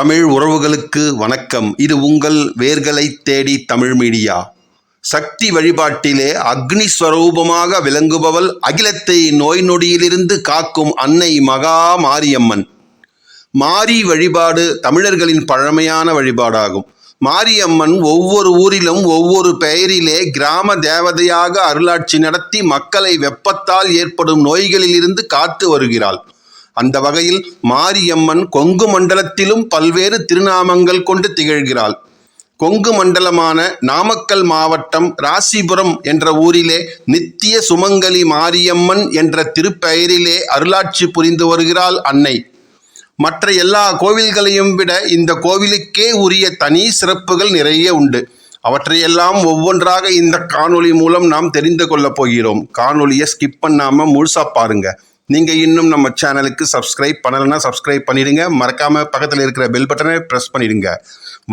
தமிழ் உறவுகளுக்கு வணக்கம். இது உங்கள் வேர்களை தேடி தமிழ் மீடியா. சக்தி வழிபாட்டிலே அக்னி ஸ்வரூபமாக விளங்குபவள் அகிலத்தை நோய் நொடியிலிருந்து காக்கும் அன்னை மகா மாரியம்மன். மாரி வழிபாடு தமிழர்களின் பழமையான வழிபாடாகும். மாரியம்மன் ஒவ்வொரு ஊரிலும் ஒவ்வொரு பெயரிலே கிராம தேவதையாக அருளாட்சி நடத்தி மக்களை வெப்பத்தால் ஏற்படும் நோய்களிலிருந்து காத்து வருகிறாள். அந்த வகையில் மாரியம்மன் கொங்கு மண்டலத்திலும் பல்வேறு திருநாமங்கள் கொண்டு திகழ்கிறாள். கொங்கு மண்டலமான நாமக்கல் மாவட்டம் ராசிபுரம் என்ற ஊரிலே நித்திய சுமங்கலி மாரியம்மன் என்ற திருப்பெயரிலே அருளாட்சி புரிந்து வருகிறாள் அன்னை. மற்ற எல்லா கோவில்களையும் விட இந்த கோவிலுக்கே உரிய தனி சிறப்புகள் நிறைய உண்டு. அவற்றையெல்லாம் ஒவ்வொன்றாக இந்த காணொளி மூலம் நாம் தெரிந்து கொள்ளப் போகிறோம். காணொளியை ஸ்கிப் பண்ணாமல் முழுசாக பாருங்கள் நீங்கள் இன்னும் நம்ம சேனலுக்கு சப்ஸ்கிரைப் பண்ணலைன்னா சப்ஸ்கிரைப் பண்ணிடுங்க. மறக்காம பக்கத்தில் இருக்கிற பெல் பட்டனை பிரஸ் பண்ணிடுங்க.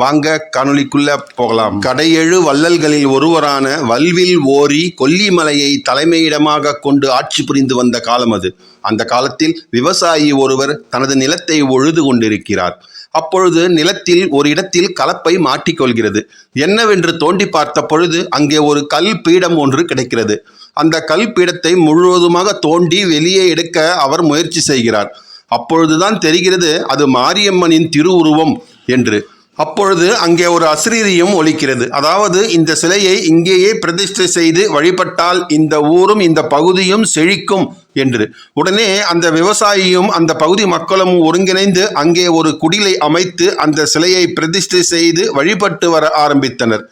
வாங்க காணொலிக்குள்ளே போகலாம். கடையெழு வள்ளல்களில் ஒருவரான வல்வில் ஓரி கொல்லிமலையை தலைமையிடமாக கொண்டு ஆட்சி புரிந்து வந்த காலம் அது. அந்த காலத்தில் விவசாயி ஒருவர் தனது நிலத்தை ஒழுது கொண்டிருக்கிறார். அப்பொழுது நிலத்தில் ஒரு இடத்தில் கலப்பை மாட்டிக்கொள்கிறது. என்னவென்று தோண்டி பார்த்த பொழுது அங்கே ஒரு கல் பீடம் ஒன்று கிடைக்கிறது. அந்த கல் பீடத்தை முழுவதுமாக தோண்டி வெளியே எடுக்க அவர் முயற்சி செய்கிறார். அப்பொழுதுதான் தெரிகிறது அது மாரியம்மனின் திருவுருவம் என்று. அப்பொழுது அங்கே ஒரு அசிரீரியும் ஒலிக்கிறது. அதாவது இந்த சிலையை இங்கேயே பிரதிஷ்டை செய்து வழிபட்டால் இந்த ஊரும் இந்த பகுதியும் செழிக்கும் என்று. உடனே அந்த விவசாயியும் அந்த பகுதி மக்களும் ஒருங்கிணைந்து அங்கே ஒரு குடிலை அமைத்து அந்த சிலையை பிரதிஷ்டை செய்து வழிபட்டு வர ஆரம்பித்தனர்.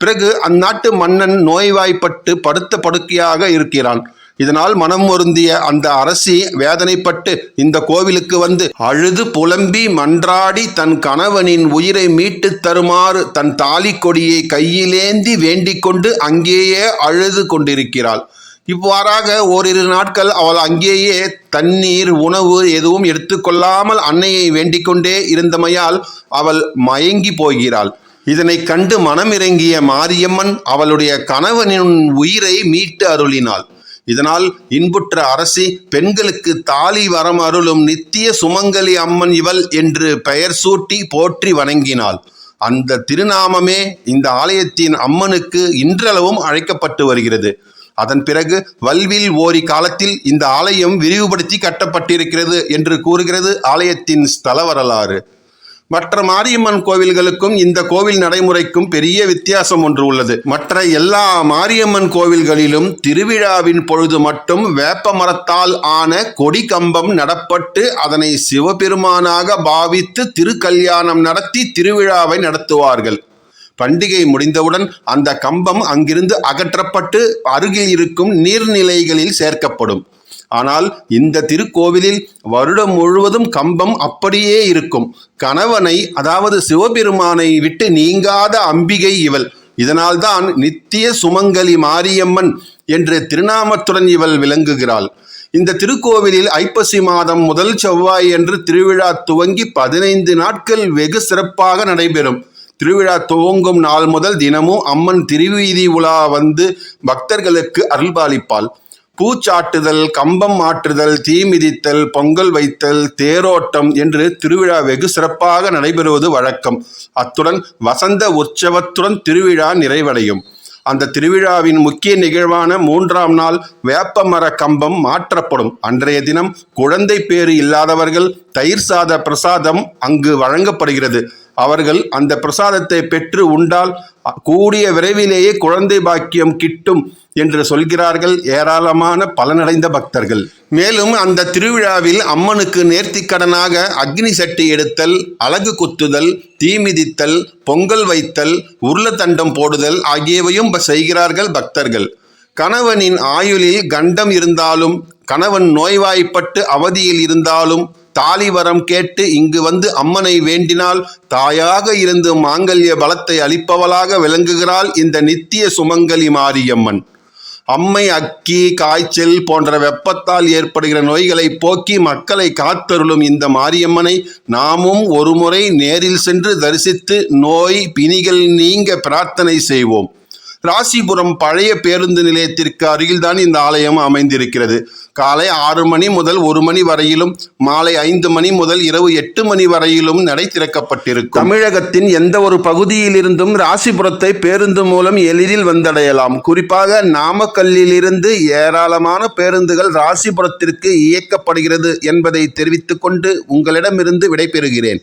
பிறகு அந்நாட்டு மன்னன் நோய்வாய்ப்பட்டு படுத்த படுக்கையாக இருக்கிறான். இதனால் மனம் வருந்திய அந்த அரசி வேதனைப்பட்டு இந்த கோவிலுக்கு வந்து அழுது புலம்பி மன்றாடி தன் கணவனின் உயிரை மீட்டு தருமாறு தன் தாலி கொடியை கையிலேந்தி வேண்டிக் கொண்டு அங்கேயே அழுது கொண்டிருக்கிறாள். இவ்வாறாக ஓரிரு நாட்கள் அவள் அங்கேயே தண்ணீர் உணவு எதுவும் எடுத்துக்கொள்ளாமல் அன்னையை வேண்டிக் கொண்டே இருந்தமையால் அவள் மயங்கி போகிறாள். இதனை கண்டு மனமிறங்கிய மாரியம்மன் அவளுடைய கணவனின் உயிரை மீட்டு அருளினாள். இதனால் இன்புற்ற அரசி பெண்களுக்கு தாலி வரம் அருளும் நித்திய சுமங்கலி அம்மன் இவள் என்று பெயர் சூட்டி போற்றி வணங்கினாள். அந்த திருநாமமே இந்த ஆலயத்தின் அம்மனுக்கு இன்றளவும் அழைக்கப்பட்டு வருகிறது. அதன் பிறகு வல்வில் ஓரி காலத்தில் இந்த ஆலயம் விரிவுபடுத்தி கட்டப்பட்டிருக்கிறது என்று கூறுகிறது ஆலயத்தின் ஸ்தல வரலாறு. மற்ற மாரியம்மன் கோவில்களுக்கும் இந்த கோவில் நடைமுறைக்கும் பெரிய வித்தியாசம் ஒன்று உள்ளது. மற்ற எல்லா மாரியம்மன் கோவில்களிலும் திருவிழாவின் பொழுது மட்டும் வேப்ப மரத்தால் ஆன கொடி கம்பம் நடப்பட்டு அதனை சிவபெருமானாக பாவித்து திருக்கல்யாணம் நடத்தி திருவிழாவை நடத்துவார்கள். பண்டிகை முடிந்தவுடன் அந்த கம்பம் அங்கிருந்து அகற்றப்பட்டு அருகில் இருக்கும் நீர்நிலைகளில் சேர்க்கப்படும். ஆனால் இந்த திருக்கோவிலில் வருடம் முழுவதும் கம்பம் அப்படியே இருக்கும். கணவனை அதாவது சிவபெருமானை விட்டு நீங்காத அம்பிகை இவள். இதனால்தான் நித்திய சுமங்கலி மாரியம்மன் என்ற திருநாமத்துடன் இவள் விளங்குகிறாள். இந்த திருக்கோவிலில் ஐப்பசி மாதம் முதல் செவ்வாய் என்று திருவிழா துவங்கி பதினைந்து நாட்கள் வெகு சிறப்பாக நடைபெறும். திருவிழா துவங்கும் நாள் முதல் தினமும் அம்மன் திருவீதி உலா வந்து பக்தர்களுக்கு அருள்பாலிப்பாள். பூச்சாட்டுதல் கம்பம் மாற்றுதல் தீ மிதித்தல் பொங்கல் வைத்தல் தேரோட்டம் என்று திருவிழா வெகு சிறப்பாக நடைபெறுவது வழக்கம். அத்துடன் வசந்த உற்சவத்துடன் திருவிழா நிறைவடையும். அந்த திருவிழாவின் முக்கிய நிகழ்வான மூன்றாம் நாள் வேப்பமர கம்பம் மாற்றப்படும். அன்றைய தினம் குழந்தை பேறு இல்லாதவர்கள் தயிர் சாத பிரசாதம் அங்கு வழங்கப்படுகிறது. அவர்கள் அந்த பிரசாதத்தை பெற்று உண்டால் கூடிய விரைவிலேயே குழந்தை பாக்கியம் கிட்டும் என்று சொல்கிறார்கள். ஏராளமான பலனடைந்த பக்தர்கள். மேலும் அந்த திருவிழாவில் அம்மனுக்கு நேர்த்திக்கடனாக அக்னி சட்டி எடுத்தல் அலகு குத்துதல் தீமிதித்தல் பொங்கல் வைத்தல் உருளத்தண்டம் போடுதல் ஆகியவையும் செய்கிறார்கள் பக்தர்கள். கணவனின் ஆயுளில் கண்டம் இருந்தாலும் கணவன் நோய்வாய்ப்பட்டு அவதியில் இருந்தாலும் தாலிவரம் கேட்டு இங்கு வந்து அம்மனை வேண்டினால் தாயாக இருந்து மாங்கல்ய பலத்தை அளிப்பவளாக விளங்குகிறாள் இந்த நித்திய சுமங்கலி மாரியம்மன். அம்மை அக்கி காய்ச்சல் போன்ற வெப்பத்தால் ஏற்படுகிற நோய்களை போக்கி மக்களை காத்தருளும் இந்த மாரியம்மனை நாமும் ஒருமுறை நேரில் சென்று தரிசித்து நோய் பிணிகள் நீங்க பிரார்த்தனை செய்வோம். ராசிபுரம் பழைய பேருந்து நிலையத்திற்கு அருகில்தான் இந்த ஆலயம் அமைந்திருக்கிறது. காலை ஆறு மணி முதல் ஒரு மணி வரையிலும் மாலை ஐந்து மணி முதல் இரவு எட்டு மணி வரையிலும் நடை திறக்கப்பட்டிருக்கும். தமிழகத்தின் எந்த ஒரு பகுதியிலிருந்தும் ராசிபுரத்தை பேருந்து மூலம் எளிதில் வந்தடையலாம். குறிப்பாக நாமக்கல்லிலிருந்து ஏராளமான பேருந்துகள் ராசிபுரத்திற்கு இயக்கப்படுகிறது என்பதை தெரிவித்துக் கொண்டு உங்களிடமிருந்து விடைபெறுகிறேன்.